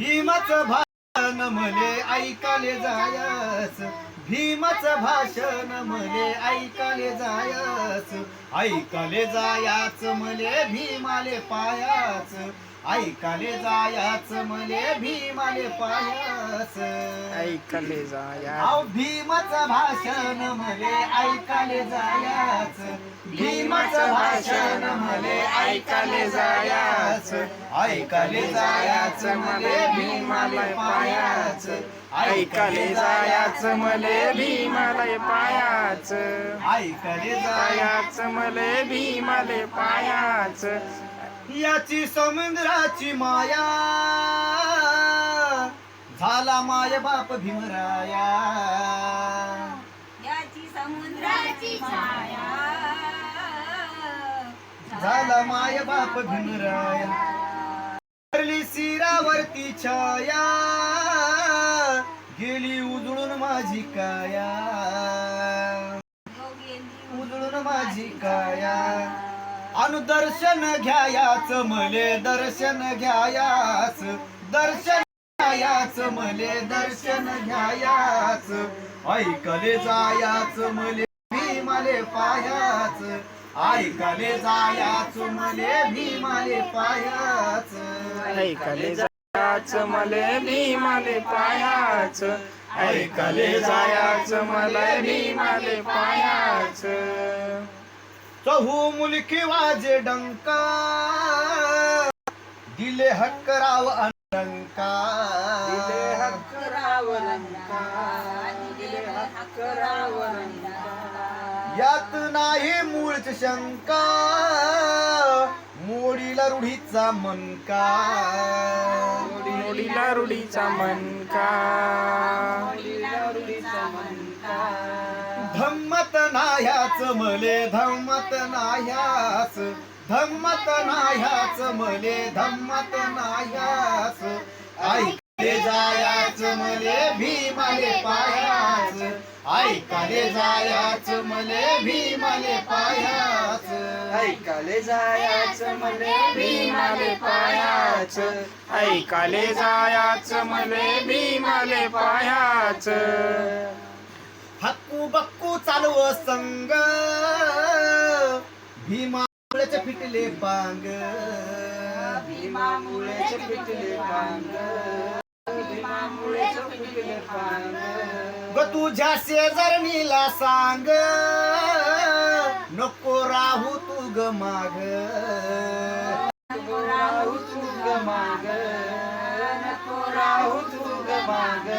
भीमाचं भाषण मले ऐकाले जायस. भीमाचं भाषण मले ऐकाले जायस. ऐकाले जायाच मले भीमाले पायाच. ऐकाले जायाच मले भीमाले पायाच ऐकले जाया अहो भीमाचं भाषण मले ऐकाले जायाच. भीमाचं भाषण मले ऐकाले जायाच. ऐकाले जायाच मले भीमाले पायाच. ऐकले जायाच मले भीमालय पायाच. ऐकाले जाया पायाच मले भीमाले पायाच. याची समुद्राची माया. झाला माय बाप भीमराया. याची समुद्राची छाया झाला माय बाप भीमराया. भरली शिरावरती छाया. गेली उजळून माझी काया. उजळून माझी काया. अनुदर्शन घ्यायाच मले दर्शन घ्यायाच. दर्शन घ्यायाच मले दर्शन घ्यायाच. ऐकले जायाच मले भीमाले पायाच. ऐकले जायाच मले भीमाले पायाच. ऐकले जायाच मले भीमाले पायाच. ऐकले जायाच मले भीमाले पायाच. चहू मुलकी वाजे डंका. दिले हक्क रावणंका दिले हक्क रावणंका यात नाही मूळच शंका. मोडीला रूढीचा मनका. मोडीला रुडीचा मनका. मोडीला रुडीचा मनका. धम्मत नाह्याच मले धम्मत नाह्याच धम्मत नाह्याच मले धम्मत नाह्याच. ऐकले जायाच मले भीमाले पायाच. ऐकले जायाच मले भीमाले पायाच. ऐकाले जायाच मले भीमाले पायाच. ऐकाले जायाच मले भीमाले पायाच. हक्कू बक्कू चालव संग. भीमाचे फिटले पांग भीमामुळेच पिटले पांग भीमामुळेच पिटले पांग ग तुझ्या शेजारणीला सांग. नको राहू तू ग माग. नको राहू तू ग माग. नको राहू तू ग माग.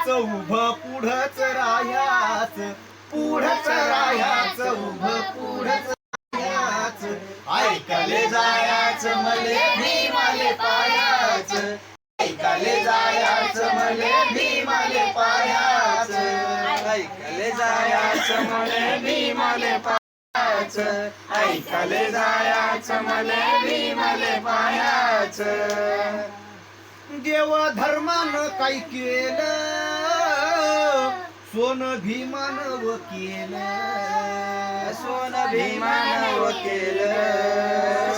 राह्याच उभ पुढच राह्याच. पुढच राह्याच उभ पुढच राह्याच. ऐकले जायाच मले भीमाले पायाच ऐकले जायाच मले भीमाले पायाच ऐकले जायाच मले भीमाले पायाच ऐकले जायाच मले भीमाले पायाच देव धर्मान काय केलं सोन भीमानं वकील. सोन भीमान वकील.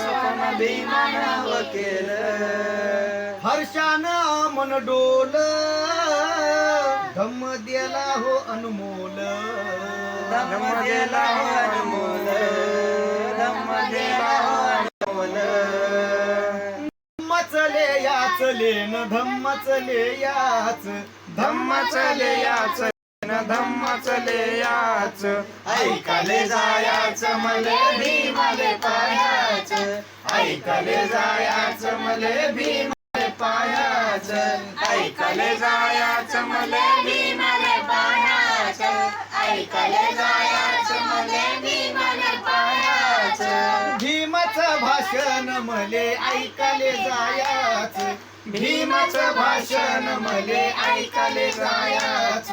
सोन भीमान वकील. हर्षानं मन डोल. धम्म दिला हो अनमोल. धम्म दिला हो अनमोल. धम्म दिला हो अनमोल. धम्मचले धम्मचले याच धम्म चले याच. न धम्म चले याच ऐकले जायाच मले भीमाले पायाच ऐकले जायाच मले भीमाले पायाच ऐकले जायाच मले भीमाले पायाच ऐकले जायाच मले भीमाले पायाच भीमाचं भाषण मले ऐकाले जायाच. भीमाचं भाषण मले ऐकाले जायाच.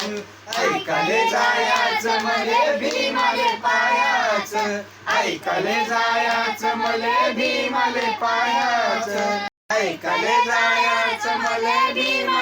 ऐकले जायाच मले भीमाले पायाच. ऐकले जायाच मले भीमाले पायाच. ऐकले जायाच मले भीमा